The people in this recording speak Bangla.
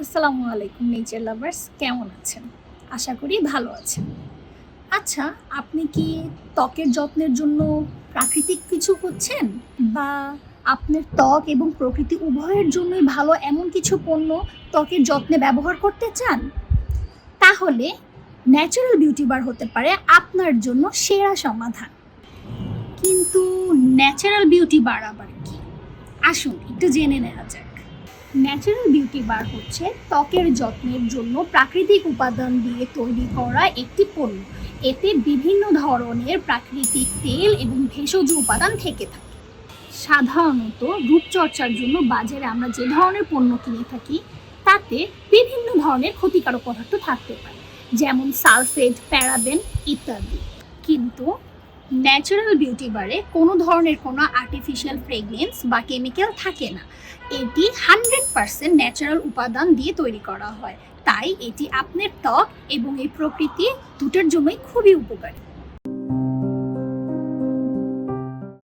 আসসালামু আলাইকুম নেচার লাভার্স কেমন আছেন? আশা করি ভালো আছেন। আচ্ছা আপনি কি ত্বকের যত্নের জন্য প্রাকৃতিক কিছু করছেন? বা আপনার ত্বক এবং প্রকৃতি উভয়ের জন্যই ভালো এমন কিছু পণ্য ত্বকের যত্নে ব্যবহার করতে চান? তাহলে ন্যাচারাল বিউটি বার হতে পারে আপনার জন্য সেরা সমাধান। কিন্তু ন্যাচারাল বিউটি বার আবার কি? আসুন একটু জেনে নেওয়া যাক। ন্যাচারাল বিউটি বার হচ্ছে ত্বকের যত্নের জন্য প্রাকৃতিক উপাদান দিয়ে তৈরি করা একটি পণ্য। এতে বিভিন্ন ধরনের প্রাকৃতিক তেল এবং ভেষজ উপাদান থেকে থাকে। সাধারণত রূপচর্চার জন্য বাজারে আমরা যে ধরনের পণ্য কিনে থাকি, তাতে বিভিন্ন ধরনের ক্ষতিকারক পদার্থ থাকতে পারে, যেমন সালফেট, প্যারাবেন ইত্যাদি। কিন্তু ন্যাচারাল বিউটি বারে কোনো ধরনের কোনো আর্টিফিশিয়াল ফ্রেগরেন্স বা কেমিক্যাল থাকে না। এটি হান্ড্রেড পার্সেন্ট ন্যাচারাল উপাদান দিয়ে তৈরি করা হয়। তাই এটি আপনার ত্বক এবং এই প্রকৃতি দুটোর জন্যই খুবই উপকারী।